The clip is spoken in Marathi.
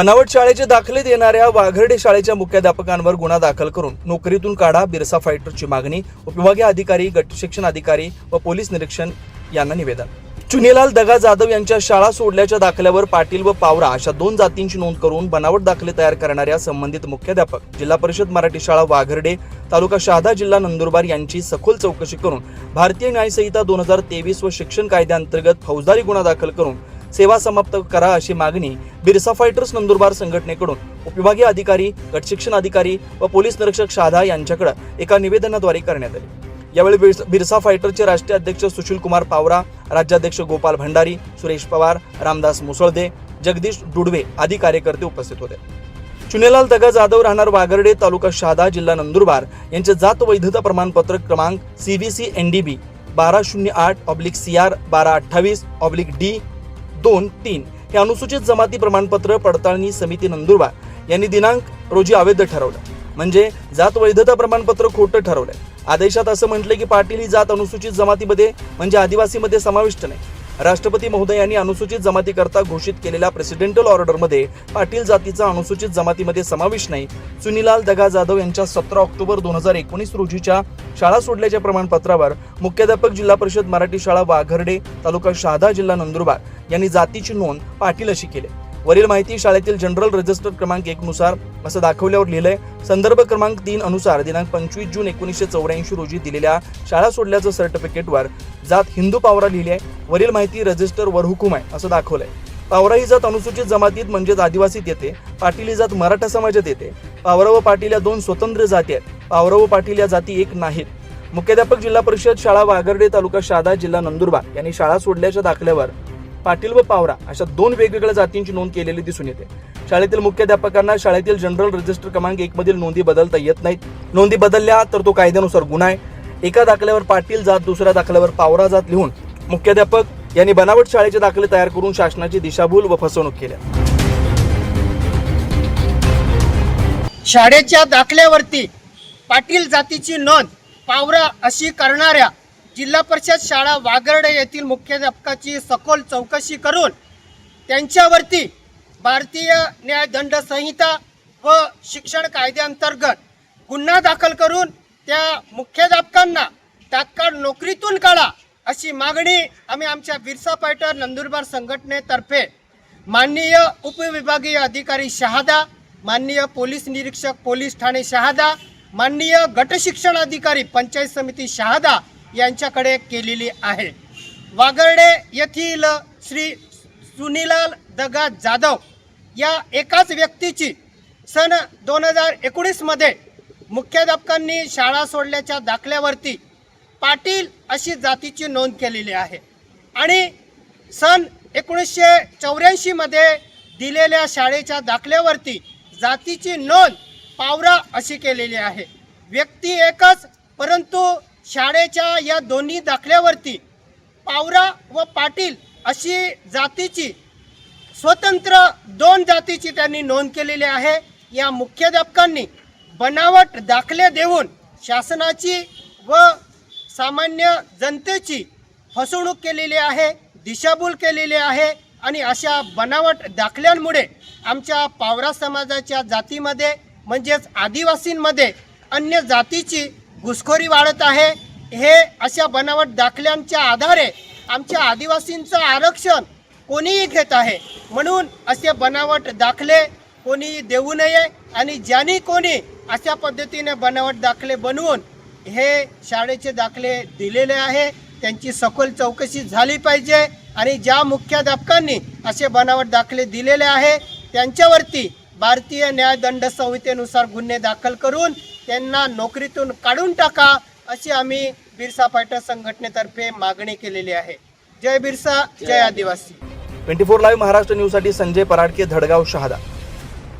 बनावट शाळेचे दाखले देणाऱ्या वाघर्डे शाळेच्या मुख्याध्यापकांवर गुन्हा दाखल करून नोकरीतून काढा बिरसा फायटरची मागणी. उपविभागीय अधिकारी गट शिक्षण अधिकारी व पोलीस निरीक्षण यांना निवेदन. चुनीलाल दगा जाधव यांच्या शाळा सोडल्याच्या दाखल्यावर पाटील व पावरा अशा दोन जातींची नोंद करून बनावट दाखले तयार करणाऱ्या संबंधित मुख्याध्यापक जिल्हा परिषद मराठी शाळा वाघर्डे तालुका शहादा जिल्हा नंदुरबार यांची सखोल चौकशी करून भारतीय न्यायसंहिता दोन हजार तेवीस व शिक्षण कायद्याअंतर्गत फौजदारी गुन्हा दाखल करून सेवा समाप्त करा अशी मागणी बिरसा फायटर्स नंदुरबार संघटनेकडून उपविभागीय अधिकारी गट शिक्षण अधिकारी व पोलीस निरीक्षक शाधा यांच्याकडे एका निवेदनाद्वारे करण्यात आली. यावेळी बिरस- बिरसा फायटरचे राष्ट्रीय अध्यक्ष सुशील कुमार पावरा राज्याध्यक्ष गोपाल भंडारी सुरेश पवार रामदास मुसळदे जगदीश डुडवे आदी कार्यकर्ते उपस्थित होते. चुनेलाल दगा जाधव राहणार वागर्डे तालुका शहादा जिल्हा नंदुरबार यांचे जात वैधता प्रमाणपत्र क्रमांक C V C N D B बारा शून्य आठ ऑब्लिक सी आर बारा अठ्ठावीस ऑब्लिक डी दोन तीन हे अनुसूचित जमाती प्रमाणपत्र पडताळणी समिती नंदुरबार यांनी दिनांक रोजी अवैध ठरवलं. म्हणजे जात वैधता प्रमाणपत्र खोटं ठरवलंय. आदेशात असं म्हटलंय की पाटील ही जात अनुसूचित जमातीमध्ये म्हणजे आदिवासीमध्ये समाविष्ट नाही. राष्ट्रपती महोदयांनी अनुसूचित जमातीकरता घोषित केलेल्या प्रेसिडेंटल ऑर्डरमध्ये पाटील जातीचा अनुसूचित जमातीमध्ये समावेश नाही. सुनीलाल दगा जाधव यांच्या सतरा ऑक्टोबर दोन हजार एकोणीस रोजीच्या शाळा सोडल्याच्या प्रमाणपत्रावर मुख्याध्यापक जिल्हा परिषद मराठी शाळा वाघर्डे तालुका शहादा जिल्हा नंदुरबार यांनी जातीची नोंद पाटील अशी केली. वरील माहिती शाळेतील जनरल रजिस्टर क्रमांक एक नुसार असं दाखवल्यावर लिहिलंय. संदर्भ क्रमांक तीन अनुसार दिनांक पंचवीस जून एकोणीसशे चौऱ्याऐंशी रोजी दिलेल्या शाळा सोडल्याचं सर्टिफिकेटवर जात हिंदू पावरा लिहिली आहे. वरील माहिती रजिस्टर वर हुकूम आहे असं दाखवलंय. पावरा ही जात अनुसूचित जमातीत म्हणजेच आदिवासीत येते. पाटील ही जात मराठा समाजात येते. पावरा व पाटील या दोन स्वतंत्र जाती आहेत. पावरा व पाटील या जाती एक नाहीत. मुख्याध्यापक जिल्हा परिषद शाळा वागर्डे तालुका शादा जिल्हा नंदुरबार यांनी शाळा सोडल्याच्या दाखल्यावर पाटील व पावरा अशा दोन वेगवेगळ्या जातींची नोंद केलेली दिसून येते. शाळेतील मुख्याध्यापकांना शाळेतील जनरल रजिस्टर क्रमांक एक मधील नोंदी बदलता येत नाहीत. नोंदी बदलल्या तर तो कायद्यानुसार गुन्हा आहे. एका दाखल्यावर पाटील जात दुसऱ्या दाखल्यावर पावरा जात लिहून मुख्याध्यापक यांनी बनावट शाळेचे दाखले तयार करून शासनाची दिशाभूल व फसवणूक केल्या शाळेच्या दाखल्यावरती पाटील जातीची नोंद पावरा अशी करणाऱ्या जिल्हा परिषद शाळा वागर्डे येथील मुख्याध्यापकाची सखोल चौकशी करून त्यांच्यावरती भारतीय न्यायदंड संहिता व शिक्षण कायद्याअंतर्गत गुन्हा दाखल करून त्या मुख्याध्यापकांना तात्काळ नोकरीतून काढा अशी मागणी आम्ही आमच्या बिरसा फायटर नंदुरबार संघटनेतर्फे माननीय उपविभागीय अधिकारी शहादा माननीय पोलीस निरीक्षक पोलीस ठाणे शहादा माननीय गटशिक्षण अधिकारी पंचायत समिती शहादा यांच्याकडे केलेली आहे. वागर्डे येथील श्री सुनीलाल दगा जाधव या एकाच व्यक्तीची सन दोन हजार एकोणीसमध्ये मुख्याध्यापकांनी शाळा सोडल्याच्या दाखल्यावरती पाटील अशी जातीची नोंद केलेली आहे. आणि सन एकोणीसशे चौऱ्याऐंशीमध्ये दिलेल्या शाळेच्या दाखल्यावरती जातीची नोंद पावरा अशी केलेली आहे. व्यक्ती एकच परंतु शाळेच्या या दोन्ही दाखल्यावरती पावरा व पाटील अशी जातीची स्वतंत्र दोन जातीची त्यांनी नोंद केलेली आहे. या मुख्याध्यापकांनी बनावट दाखले देऊन शासनाची व सामान्य जनतेची फसवणूक केलेली आहे दिशाभूल केलेली आहे आणि अशा बनावट दाखल्यांमुळे आमच्या पावरा समाजाच्या जातीमध्ये म्हणजेच आदिवासींमध्ये अन्य जातीची घुसखोरी वाढत आहे. हे अशा बनावट दाखल्यांच्या आधारे आमच्या आदिवासींचं आरक्षण कोणीही घेत आहे. म्हणून असे बनावट दाखले कोणीही देऊ नये आणि ज्यांनी कोणी अशा पद्धतीने बनावट दाखले बनवून हे शाळेचे दाखले दिलेले आहे त्यांची सखोल चौकशी झाली पाहिजे आणि ज्या मुख्याध्यापकांनी असे बनावट दाखले दिलेले आहे त्यांच्यावरती भारतीय न्यायदंड संहितेनुसार गुन्हे दाखल करून त्यांना नोकरीतून काढून टाका अशी आम्ही बिरसा फायटर संघटनेतर्फे मागणी केलेली आहे. जय बिरसा जय आदिवासी. ट्वेंटी फोर लाईव्ह महाराष्ट्र न्यूजसाठी संजय पराडके धडगाव शहादा.